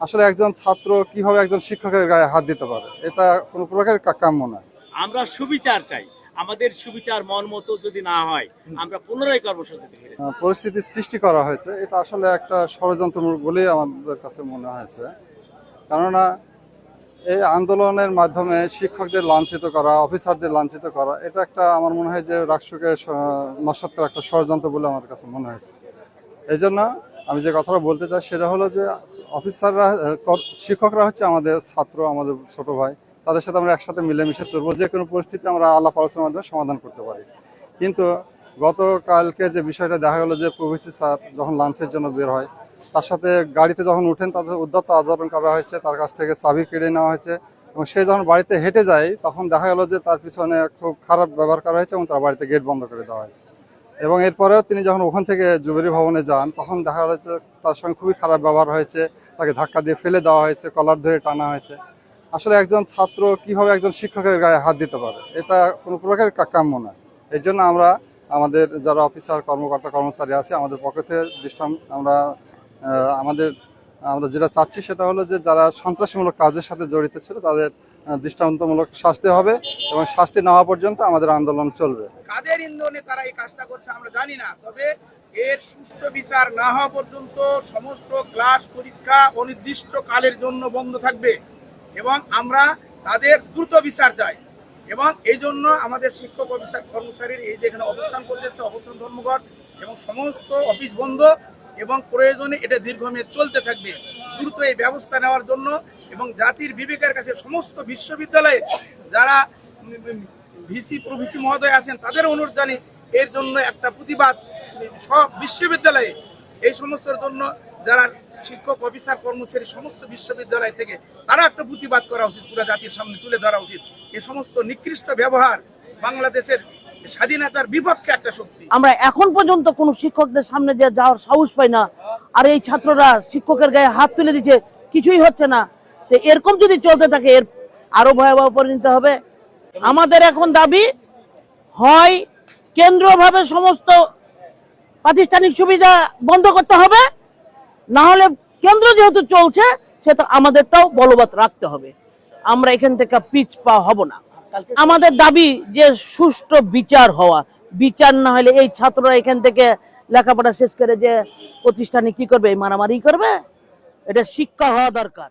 আসলে একজন ছাত্র কীভাবে একজন শিক্ষকের গায়ে হাত দিতে পারে? এটা কোনো প্রকার কা- কাম্য নয়। আমরা সুবিচার চাই। আমাদের সুবিচার মন মতো যদি না হয় আমরা পুনরায় কর্মসূচিতে ফিরে পরিস্থিতির সৃষ্টি করা হয়েছে। এটা আসলে একটা ষড়যন্ত্রমূলক বলেই আমাদের কাছে মনে হয়েছে। কেননা এই আন্দোলনের মাধ্যমে শিক্ষকদের লাঞ্ছিত করা অফিসারদের লাঞ্ছিত করা এটা একটা আমার মনে হয় যে রাষ্ট্রকে নস্বাত করা একটা ষড়যন্ত্র বলে আমার কাছে মনে হয়েছে। এই জন্য আমি যে কথাটা বলতে চাই সেটা হলো যে অফিসাররা শিক্ষকরা হচ্ছে আমাদের ছাত্র, আমাদের ছোট ভাই। তাদের সাথে আমরা একসাথে মিলেমিশে চলবো। যে কোনো পরিস্থিতি আমরা আলাপ আলোচনার মাধ্যমে সমাধান করতে পারি। কিন্তু গতকালকে যে বিষয়টা দেখা গেলো যে প্রভিসি স্যার যখন লাঞ্চের জন্য বের হয়, তার সাথে গাড়িতে যখন উঠেন, তাদের উদ্যত্ত আচরণ করা হয়েছে, তার কাছ থেকে চাবি কেড়ে নেওয়া হয়েছে এবং সে যখন বাড়িতে হেঁটে যায়, তখন দেখা গেল যে তার পিছনে খুব খারাপ ব্যবহার করা হয়েছে এবং তার বাড়িতে গেট বন্ধ করে দেওয়া হয়েছে। এবং এরপরেও তিনি যখন ওখান থেকে জুবেরি ভবনে যান, তখন দেখা যাচ্ছে তার সঙ্গে খুবই খারাপ ব্যবহার হয়েছে। তাকে ধাক্কা দিয়ে ফেলে দেওয়া হয়েছে, কলার ধরে টানা হয়েছে। আসলে একজন ছাত্র কীভাবে একজন শিক্ষকের গায়ে হাত দিতে পারে? এটা কোনো প্রকার কা- কাম্য নয়। এই জন্য আমরা আমাদের যারা অফিসার, কর্মকর্তা, কর্মচারী আছে, আমাদের পক্ষ থেকে দৃষ্টান আমরা আমাদের আমরা যেটা চাচ্ছি সেটা হলো যে যারা সন্ত্রাসমূলক কাজের সাথে জড়িত ছিল, তাদের দৃষ্টান্তমূলক শাস্তি হবে এবং শাস্তি না হওয়া পর্যন্ত আমাদের আন্দোলন চলবে। কাদের ইন্ধনে তারা এই কাজটা করছে আমরা জানি না, তবে এর সুষ্ঠু বিচার না হওয়া পর্যন্ত সমস্ত ক্লাস পরীক্ষা অনির্দিষ্ট কালের জন্য বন্ধ থাকবে এবং আমরা তাদের দ্রুত বিচার চাই এবং এই জন্য আমাদের শিক্ষক অফিসার কর্মচারীর এই যেখানে অবস্থান করতেছে অবস্থান ধর্মঘট এবং সমস্ত অফিস বন্ধ এবং প্রয়োজনে এটা দীর্ঘমেয়াদ চলতে থাকবে। দ্রুত এই ব্যবস্থা নেওয়ার জন্য এবং জাতির বিবেকের কাছে সমস্ত বিশ্ববিদ্যালয়ে যারা ভিসি, প্রভিসি মহোদয় আছেন, তাদের অনুরোধ জানি এর জন্য একটা প্রতিবাদ সব বিশ্ববিদ্যালয়ে। এই সমস্যার জন্য যারা শিক্ষক, অফিসার, কর্মচারী সমস্ত বিশ্ববিদ্যালয় থেকে তারা একটা প্রতিবাদ করা উচিত, পুরো জাতির সামনে তুলে ধরা উচিত। এই সমস্ত নিকৃষ্ট ব্যবহার বাংলাদেশের স্বাধীনতার বিপক্ষে একটা শক্তি। আমরা এখন পর্যন্ত কোনো শিক্ষকদের সামনে দিয়ে যাওয়ার সাহস পাই না। আর এই ছাত্ররা শিক্ষকের গায়ে হাত তুলে দিচ্ছে, কিছুই হচ্ছে না। তো এরকম যদি চলতে থাকে, এর আরও ভয়াবহ পরিণত হবে। আমাদের এখন দাবি, হয় কেন্দ্রভাবে সমস্ত প্রাতিষ্ঠানিক সুবিধা বন্ধ করতে হবে, না হলে কেন্দ্র যেহেতু চলছে, সেটা আমাদেরটাও বলবৎ রাখতে হবে। আমরা এখান থেকে পিচ পা হব না। আমাদের দাবি যে সুষ্ঠু বিচার হওয়া, বিচার না হলে এই ছাত্ররা এখান থেকে লেখাপড়া শেষ করে যে প্রতিষ্ঠানে কি করবে মারামারি করবে? এটা শিক্ষা হওয়া দরকার।